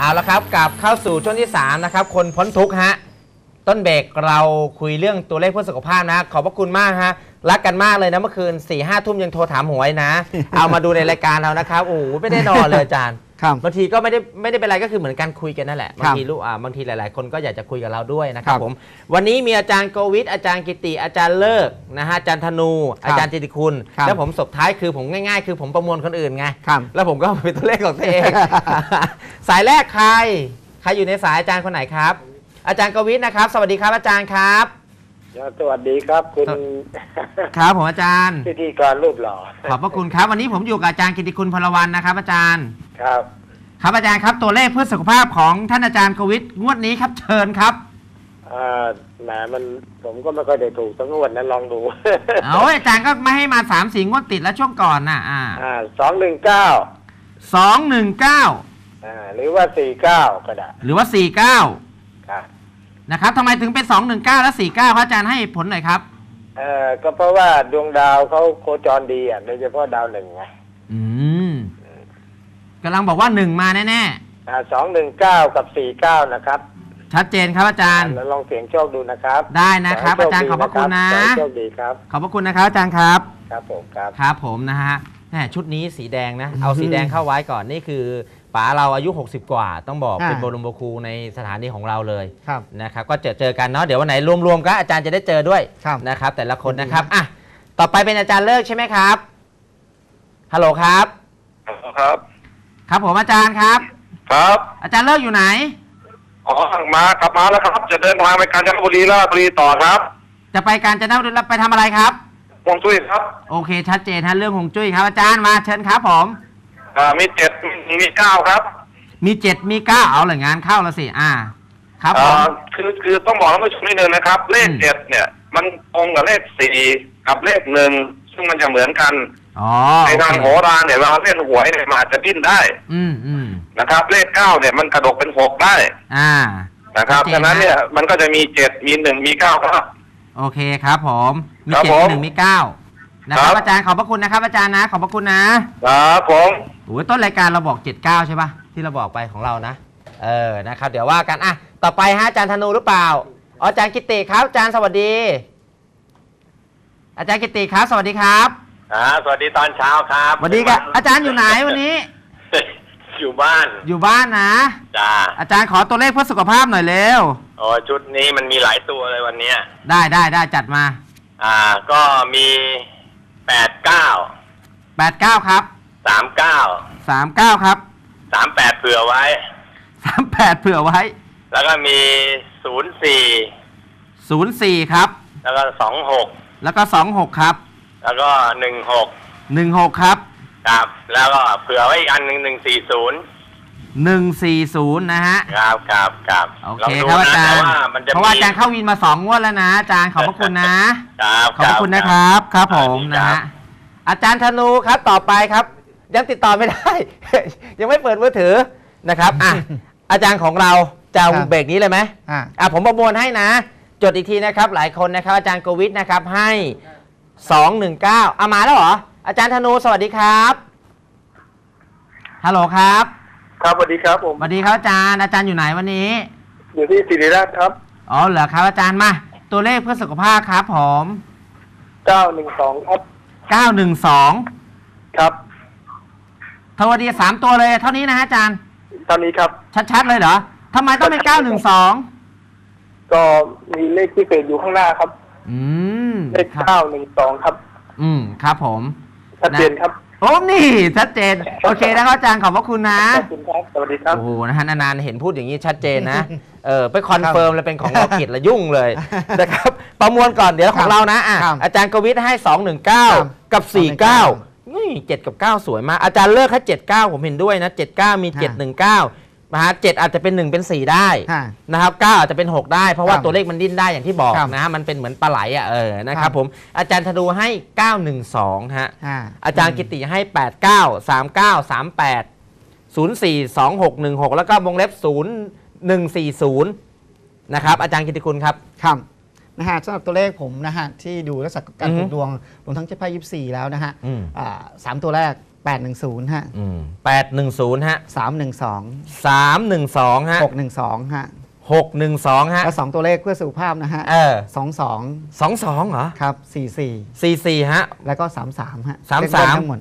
เอาละครับกลับเข้าสู่ช่วงที่ 3 นะครับ คนพ้นทุกข์ฮะ ต้นเบรกเราคุยเรื่องตัวเลขเพื่อสุขภาพนะ ขอบพระคุณมากฮะ รักกันมากเลยนะเมื่อคืน4ี่ห้าทุ่มยังโทรถามหวยนะ เอามาดูในรายการเรานะครับ โอ้โหไม่ได้นอนเลยอาจารย์ ครับ บางทีก็ไม่ได้ไม่ได้เป็นไรก็คือเหมือนการคุยกันนั่นแหละครับบางทีลูกอ่าบางทีหลาย ๆ คนก็อยากจะคุยกับเราด้วยนะครับครับผมวันนี้มีอาจารย์โกวิทอาจารย์กิติอาจารย์เลิกนะฮะอาจารย์ธนู อาจารย์จิติคุณ ครับ แล้วผมสุดท้ายคือผมง่าย ๆ คือผมประมวลคนอื่นไง ครับ แล้วผมก็เอาเป็นตัวเลขของตัวเอง สายแรกใคร ใครอยู่ในสายอาจารย์คนไหนครับ อาจารย์กวิทนะครับ สวัสดีครับอาจารย์ครับสวัสดีครับคุณ ครับผมอาจารย์ พิธีกรรูปหล่อขอบพระคุณครับ วันนี้ผมอยู่กับอาจารย์กิติคุณพลวันนะครับ อาจารย์ ครับ ครับอาจารย์ครับตัวเลขเพื่อสุขภาพของท่านอาจารย์กวิทงวดนี้ครับเชิญครับอ่าแหมมันผมก็ไม่ค่อยได้ถูกทั้งงวดนั้นลองดู เอาอาจารย์ก็ไม่ให้มา3ามสี่งวดติดแล้วช่วงก่อนน่ะอ่าอ่าสองหนึ่งเก้าสองหนึ่งเก้าอ่าหรือว่าสี่เก้าก็ได้หรือว่าสี่เก้าครับนะครับทำไมถึงเป็นสองหนึ่งเก้าและสี่เก้าครับอาจารย์ให้ผลหน่อยครับเอ่อก็เพราะว่าดวงดาวเขาโคจรดีอะโดยเฉพาะดาวหนึ่งไงอืม กำลังบอกว่าหนึ่งมาแน่อ่าสองหนึ่งเก้ากับสี่เก้านะครับๆ ชัดเจนครับอาจารย์ แล้วลองเสี่ยงโชคดูนะครับได้นะครับ อาจารย์ขอบพระคุณนะ ขอให้โชคดีครับ ขอบพระคุณนะครับอาจารย์ครับ ครับผมครับ ครับผมนะฮะแหมชุดนี้สีแดงนะ เอาสีแดงเข้าไว้ก่อนนี่คือป๋าเราอายุ 60 กว่า ต้องบอกอ่า เป็นบรมครูในสถานีของเราเลยครับ นะครับ ก็เจอเจอกันเนาะเดี๋ยววันไหนรวมๆก็อาจารย์จะได้เจอด้วยครับ นะครับ แต่ละคนนะครับอะต่อไปเป็นอาจารย์เลิกใช่ไหมครับฮัลโหลครับ ครับ ครับผมอาจารย์ครับ ครับ อาจารย์เลิกอยู่ไหนอ๋อมากลับมาแล้วครับ จะเดินทางไปกาญจนบุรีราชบุรีต่อครับ จะไปการจะนบุรีแล้วไปทำอะไรครับฮวงจุ้ยครับโอเค ชัดเจนฮะเรื่องของจุ้ยครับอาจารย์มาเชิญครับผม อ่ามีเจ็ดมีเก้าครับมีเจ็ดมีเก้าเอาเลยงานเข้าแล้วสิอ่า ครับผม อ่าคือคือต้องบอกท่านผู้ชมนิดนึงนะครับ เลขอืม เจ็ดเนี่ย มันตรงกับเลขสี่กับเลขหนึ่งซึ่งมันจะเหมือนกัน อ๋อในทางโอโหเคราเนี่ยเวลาเล่นหวยเนี่ยมันอาจจะดิ้นได้ อืมอืมนะครับ เลขเก้าเนี่ยมันกระดกเป็นหกได้ อ่า นะครับชัดเจนฉะนั้นเนี่ยมันก็จะมีเจ็ดมีหนึ่งมีเก้าครับ โอเคครับผม มีครับเจ็ดผมมีหนึ่งมีเก้านะครับครับอาจารย์ขอบพระคุณนะครับอาจารย์นะขอบพระคุณนะครับผมโอ้ยต้นรายการเราบอกเจ็ดเก้าใช่ปะที่เราบอกไปของเรานะเออนะครับ เดี๋ยวว่ากันอะต่อไปฮะอาจารย์ธนูหรือเปล่าอ๋ออาจารย์กิติครับอาจารย์สวัสดี อาจารย์กิติครับ สวัสดีครับ อ่าสวัสดีตอนเช้าครับสวัสดีครับอาจารย์อยู่ไหนวันนี้ อยู่บ้าน อยู่บ้านนะจ้าอาจารย์ขอตัวเลขเพื่อสุขภาพหน่อยเร็วโอ้ชุดนี้มันมีหลายตัวเลยวันเนี้ยได้ได้ได้จัดมา อ่า ก็มีแปดเก้า89ครับสามเก้า39ครับสามแปดเผื่อไว้38เผื่อไว้ แล้วก็มีศูนย์สี่04ครับ แล้วก็สองหกแล้วก็26ครับ แล้วก็หนึ่งหก16ครับครับ แล้วก็เผื่อไว้อีกอันหนึ่งหนึ่งสี่ศูนย์140นะฮะ ครับครับครับโอลเคงดูครับอานะจารแต่ย์ว่ามันจะเพราะว่ามีอาจารย์เข้าวินมา2งวดแล้วนะอาจารย์ขอบพระคุณนะ ครับขอบพระคุณนะครับ ครับผมนะฮะอาจารย์ธนูครับต่อไปครับ ยังติดต่อไม่ได้ ยังไม่เปิดมือถือนะครับอะอาจารย์ของเราจะครับเบรกนี้เลยไหมอ่าอะผมประมวลให้นะ จดอีกทีนะครับ หลายคนนะครับ อาจารย์โกวิทนะครับให้ 219เอามาแล้วเหรอ อาจารย์ธนูสวัสดีครับ ฮัลโหลครับครับสวัสดีครับผม สวัสดีครับอาจารย์ อาจารย์อยู่ไหนวันนี้ อยู่ที่ศิริราชครับ อ๋อเหรอครับอาจารย์มา ตัวเลขเพื่อสุขภาพครับผมเก้าหนึ่งสองครับ912 ครับทวดีสามตัวเลยเท่านี้นะฮะอาจารย์ ตอนนี้ครับ ชัดๆเลยเหรอทำไมต้องเป็น 912 ก็มีเลขพิเศษอยู่ข้างหน้าครับ อืม เลขครับเก้าหนึ่งสองครับ อืมครับผมชัดเจนครับโอ้นี่ชัดเจน โอเคนะครับอาจารย์ขอบพระคุณนะขอบคุณครับสวัสดีครับโอ้โหนะฮะนานๆเห็นพูดอย่างนี้ชัดเจนนะเออไปคอนเฟิร์มเลยเป็นของเราผิดละยุ่งเลยนะครับประมวลก่อนเดี๋ยวของเรานะอะครับอาจารย์กวิทให้ครับ219 กับ 49นี่7กับ 9 สวยมาก อาจารย์เลิกให้79 ผมเห็นด้วยนะ 79 มี 719 นะฮะ7อาจจะเป็น 1 เป็น 4 ได้ฮะนะครับ9อาจจะเป็น 6 ได้ เพราะว่าครับตัวเลขมันดิ้นได้อย่างที่บอกครับนะฮะมันเป็นเหมือนปลาไหลอะเออนะคครัรับบ ผมอาจารย์ธนูให้ 912ฮะอ่าอาจารย์กิติให้ 89 39 38 04 26 16 แล้วก็วงเล็บ 0140นะครับอาจารย์กิติคุณครับ ครับนะฮะสำหรับตัวเลขผมนะฮะที่ดูลักษณะการอือฮึผูกดวงรวมทั้งเจ้าพ่ยิบสี่แล้วนะฮะอืม อ่าสามตัวแรก 810 ฮะอืมแปดหนึ่งศูนย์ฮะ 312สามหนึ่งสองฮะ 612 ฮะหกหนึ่งสองฮะ แล้วสองตัวเลขเพื่อสุขภาพนะฮะเออ22สองสองเหรอ ครับสี่สี่ฮะ44แล้วก็ 33 ฮะสามเลขสามเบิ้ลทั้งหมด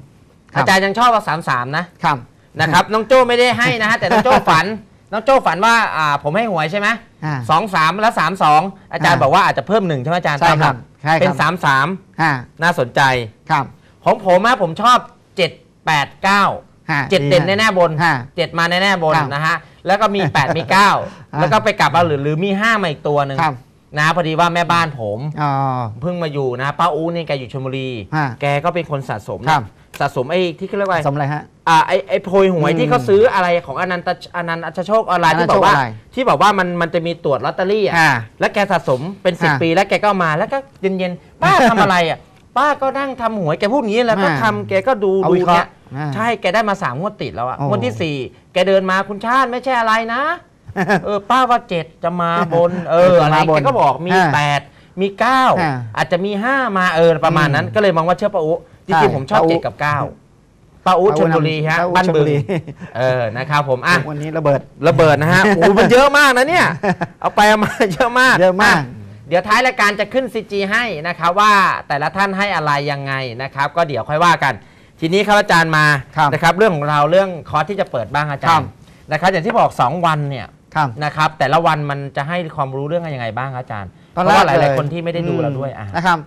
คอาจารย์ยังชอบเอาสามสามนะ ครับ นะครับ น้องโจ้ไม่ได้ให้นะฮะ แต่น้องโจ้ฝัน น้องโจ้ฝันว่าอ่าผมให้หวยใช่ไหมอ่าสองสามแล้วสามสองอาจารย์อ่าบอกว่าอาจจะเพิ่มหนึ่งใช่ไหมอาจารย์ใช่ครับตามหลักใช่ครับ เป็นสามสามห้าน่าสนใจ ครับ ของผมอะผมชอบเจ็ดแปดเก้าห้าเจ็ดเด่นแน่ๆบนห้าเจ็ดมาแน่ๆบนครับนะฮะแล้วก็มี 8 มีอ่า9แล้วก็ไปกลับมาหรือหรือมี 5 มาอีกตัวหนึ่งครับ นะพอดีว่าแม่บ้านผม อ๋อ เพิ่งมาอยู่นะป้าอูนี่แกอยู่ชลบุรี ฮะแกก็เป็นคนสะสมครันะบสะสมไอ้ที่เขาเรียกว่าสมอะไรฮะ อ่าไอ้ไอ้โพยหวยอืมที่เขาซื้ออะไรของอนันตอนันตโชคออนไลน์อนันที่ตบอกว่าโชคออนไลน์ที่บอกว่ามันมันจะมีตรวจลอตเตอรี่อะอ่าแล้วแกสะสมเป็นอ่า10ปีแล้วแกก็เอามาแล้วก็เย็นๆป้าทำอะไรอะ ป้าก็นั่งทำหวยแกพูดอย่างนี้แล้วก็อ่าทำแกก็ดูเอาดูวิเคราะเนี่ยห์อ่าใช่แกได้มาสามงวดติดแล้วอะโอ้งวดที่สี่แกเดินมาคุณชาติไม่ใช่อะไรนะเออป้าว่าเจ็ดจะมาบน เอออะไรมาบนแกก็บอกมีอ่าแปดมีเก้าอ่าอาจจะมีห้ามาเออประมาณนั้นอืมก็เลยมองว่าเชื่อป้าอุจใช่ริงๆผมชอบป้าอุ๊เจ็ดกับเก้าป้าอุชลบุรีฮะป้าอุ๊บ้านชลบึบุงรีเออนะครับผมอะวันนี้ระเบิดระเบิดนะฮะโอ้โหมันเยอะมากนะเนี่ย เอาไปเอามาเยอะมากเยอะมาก เดี๋ยวท้ายรายการจะขึ้น CG ให้นะครับว่าแต่ละท่านให้อะไรยังไงนะครับ ก็เดี๋ยวค่อยว่ากัน ทีนี้ครับอาจารย์มาครับนะครับเรื่องของเราเรื่องคอร์สที่จะเปิดบ้างอาจาครัรบ ย์นะครับอย่างที่บอก 2 วันเนี่ยครับ นะครับแต่ละวันมันจะให้ความรู้เรื่องอะไรยังไงบ้างครับอาจารย์ เพตอนราะแรกว่าหลายเลๆคนที่ไม่ได้ดูเราด้วยอะ นะครับ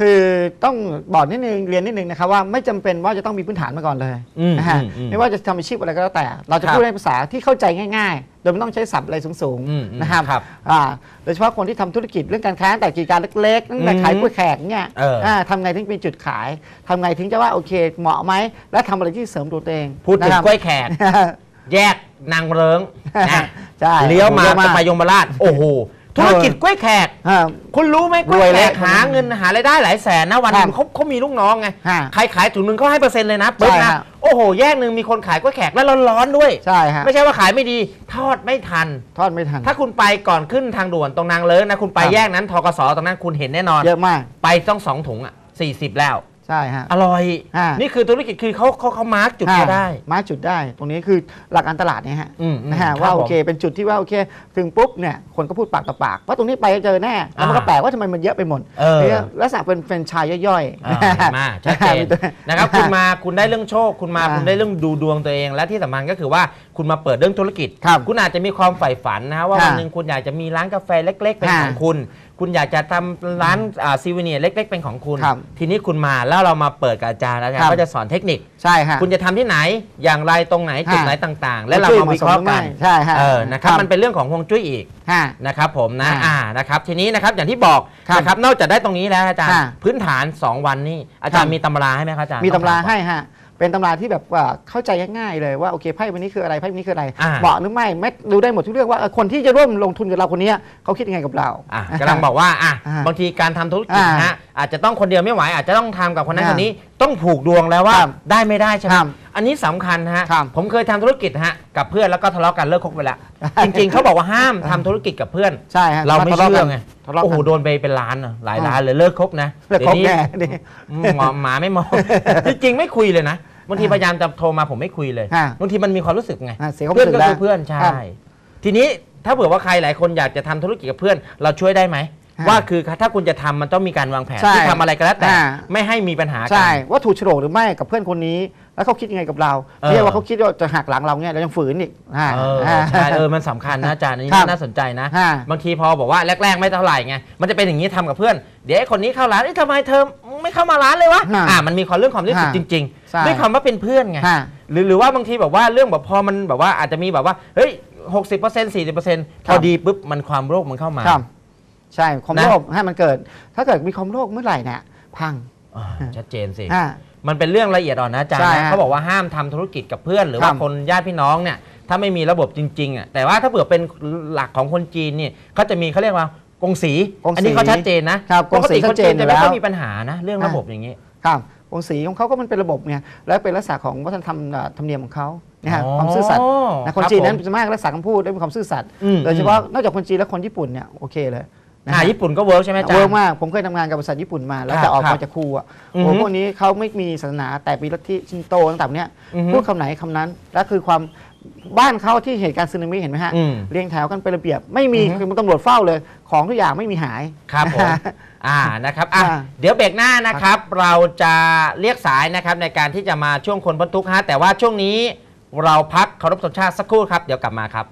คือต้องบอกนิดนึงเรียนนิดนึงนะครับว่าไม่จำเป็นว่าจะต้องมีพื้นฐานมาก่อนเลยอืมนะฮะอืมอืมไม่ว่าจะทำอาชีพอะไรก็แล้วแต่ เราจะครับพูดในภาษาที่เข้าใจง่ายๆ โดยไม่ต้องใช้ศัพท์อะไรสูงอืมอืมๆนะครับครับอ่าโดยเฉพาะคนที่ทำธุรกิจเรื่องการค้าตั้งแต่กิจการเล็กๆตั้งแต่อืมขายกล้วยแขกเนี่ยเอออ่าทำไงถึงเป็นจุดขายทำไงถึงจะว่าโอเคเหมาะไหมและทำอะไรที่เสริมตัวเองพูดถึงนะครับ กล้วยแขก แยกนางเริงนะ ใช่เลี้ยวมาเลี้ยวมาจะไปยมราช โอ้โห ธุรกิจกล้วยแขกอ่าคุณรู้ไหมกรล้ววยยแล้แขวกหาเงินหารายได้หลายแสนนะวันหนึงครับเขาเขามีลูกน้องไงฮะใครขายถุงหนึงเขาให้เปอร์เซ็นต์เลยนะปึ๊บใช่นะครับโอ้โหแยกหนึ่งมีคนขายกล้วยแขกแล้วร้อนๆด้วย ใช่ฮะไม่ใช่ว่าขายไม่ดีทอดไม่ทัน ทอดไม่ทัน ถ้าคุณไปก่อนขึ้นทางด่วนตรงนางเลิงนะคุณไปครับ แยกนั้นทกสตรงนั้นคุณเห็นแน่นอน เยอะมาก ไปต้องสองถุงอะสี่สิบแล้ว ใช่ฮะ อร่อย อ่านี่คือธุรกิจคือเขาเขาเขามาร์กจุดเขาได้มาร์คจุดได้ ตรงนี้คือหลักการตลาดเนี่ยฮะอืมอืมนะฮะครับว่าโอผมเคเป็นจุดที่ว่าโอเค ถึงปุ๊บเนี่ยคนก็พูดปากต่อปากว่าตรงนี้ไปเจอแน่แล้วมันก็อ่าแปลกว่าทำไมมันเยอะไปหมดเออ นี่ยลักษณะเป็นแฟรนไชายย่อยอ่าเห็นมาชัดเจนมีตัว นะครับ คุณมาคุณได้เรื่องโชค คุณมาอ่าคุณได้เรื่องดูดวงตัวเอง และที่สำคัญก็คือว่าคุณมาเปิดเรื่องธุรกิจ ครับคุณอาจจะมีความใฝ่ฝันนะฮะว่าค่ะวันหนึ่งคุณอยากจะมีร้านกาแฟเล็ก ๆ เป็นค่ะของคุณ คุณอยากจะทำร้านซีเวเนียเล็ก ๆ เป็นของคุณ ครับทีนี้คุณมาแล้วเรามาเปิดกับอาจารย์อาจารครัย์บ ก็จะสอนเทคนิค ใช่ฮะ คุณจะทำที่ไหนอย่างไรตรงไหนจุดค่ะไหนต่างๆ และเรามาวิเคราะห์กันใช่ฮะเออนะครับมันเป็นเรื่องของฮวงจุ้ยอีกฮะ นะครับผมนะค่ะอ่านะครับทีนี้นะครับอย่างที่บอกครับนะครับนอกจากได้ตรงนี้แล้วอาจารย์ค่ะพื้นฐาน 2 วันนี่อาจารย์ครับ มีตำราให้ไหมครับอาจารย์มีตำราองถให้ฮะ เป็นตำราที่แบบว่าเข้าใจง่ายๆเลยว่าโอเคไพ่วันนี้คืออะไรไพ่วันนี้คืออะไรอ่า เหมาะหรือไม่แม้ดูได้หมดทุกเรื่องว่าเออคนที่จะร่วมลงทุนกับเราคนเนี้ยเขาคิดยังไงกับเรา อะกำลังบอกว่าอะอ่าบางทีการทำธุรกิจอ่านะฮะอาจจะต้องคนเดียวไม่ไหวอาจจะต้องทำกับคนนั้นอ่าคนนี้ต้องผูกดวงแล้วว่าครับได้ไม่ได้ใช่ไหมครับอันนี้สำคัญนะฮะครับผมเคยทำธุรกิจฮะกับเพื่อนแล้วก็ทะเลาะกันเลิกคบไปแล้วจริงๆเขาบอกว่าห้ามทำธุรกิจกับเพื่อน ใช่ฮะเราไม่ทะเลาะเชื่กัอนไงทะเลาะโอ้โหกันโดนไปเป็นล้านอะหลายอ่าล้านเลยเลิกคบนะเลิกคบดี๋ยวนี้แน่นี่หมอหมาไม่มอง จริงๆไม่คุยเลยนะ บางทีพยายามจะโทรมาผมไม่คุยเลย ฮะบางทีมันมีความรู้สึกไงอะเสียความเพื่อนรู้สึก็กแล้คืวอเพื่อนใช่ ครับทีนี้ถ้าเผื่อว่าใครหลายคนอยากจะทำธุรกิจกับเพื่อนเราช่วยได้ไหม ฮะว่าคือถ้าคุณจะทำมันต้องมีการวางแผนใช่ที่ทำอะไรก็แล้วแต่ อ่า ไม่ให้มีปัญหากั ใช่ว่าถูกโฉลกหรือไม่กับเพื่อนคนนี้ แล้วเขาคิดยังไงกับเราเออไม่ใช่ว่าเขาคิดว่าจะหักหลังเราเนี่ยเรายังฝืนอีกอ่าเอออ่าใช่เออมันสำคัญนะอาจารย์อันนี้ครับน่าสนใจนะฮะบางทีพอบอกว่าแรก ๆ ไม่เท่าไหร่ไงมันจะเป็นอย่างนี้ทำกับเพื่อน เดี๋ยวไอ้คนนี้เข้าร้านเอ้ยทำไมเธอไม่เข้ามาร้านเลยวะฮะอ่ามันมีความเรื่องความรู้สึกฮะจริงใช่ๆด้วยคำว่าเป็นเพื่อนไงฮะหรือหรือว่าบางทีแบบว่าเรื่องแบบพอมันแบบว่าอาจจะมีแบบว่าเฮ้ยหกสิบเปอร์เซ็นต์สี่สิบเปอร์เซ็นต์พครัอบดีปุ๊บมันความโรคมันเข้ามาครับใช่ความนะโลภให้มันเกิด ถ้าเกิดมีความโลภเมื่อไหร่เนี่ยพังอ่าชัดเจนสิอ่า มันเป็นเรื่องละเอียดอ่อนนะอาจารย์ใช่นะฮะเขาบอกว่าห้ามทำธุรกิจกับเพื่อน หรือครัว่าบคนญาติพี่น้องเนี่ยถ้าไม่มีระบบจริงๆอะแต่ว่าถ้าเผื่อเป็นหลักของคนจีนเนี่ยเขาจะมีเขาเรียกว่ากงสี กงสีอันนี้เขาชัดเจนนะครับปกติกงสีคนจีนชัดเจนอยู่จะไม่ค่อยแล้วมีปัญหานะเรื่องระบบอย่างนี้ ครับวงสีของเขาก็มันเป็นระบบไงแล้วเป็นลักษณะของวัฒนธรรมอ่าธรรมเนียมของเขานะฮะอ๋อความซื่อสัตย์นะคนครับจีนนั้นผมจะมากรักษาคำพูดและมีความซื่อสัตย์อืมโดยเฉพาะนอกจากคนจีนแล้วคนญี่ปุ่นเนี่ยโอเคเลย นะอ่าฮะญี่ปุ่นก็เวิร์กใช่ไหมอาจารย์ เวิร์กมาก ผมเคยทำงานกับบริษัทญี่ปุ่นมา แล้วครับจะออกครัมาบจากครูอะอือฮึโอ้พวกนี้เขาไม่มีศาสนาแต่มีลัทธิชินโตต่างๆเนี้ยอือฮึพูดคำไหนคำนั้น และคือความบ้านเขาที่เหตุการณ์สึนามิเห็นไหมฮะ อืมเรียงแถวกันเป็นระเบียบ ไม่มีอือฮึ คือตำรวจเฝ้าเลย ของทุกอย่างไม่มีหาย ครับผมนะฮะอ่า นะครับ อะ อ่าเดี๋ยวเบรกหน้านะครับ เราจะเรียกสายนะครับในการที่จะมาช่วงคนพ้นทุกข์ฮะ แต่ว่าช่วงนี้เราพักเคารพธงชาติสักครู่ครับ เดี๋ยวกลับมาครับ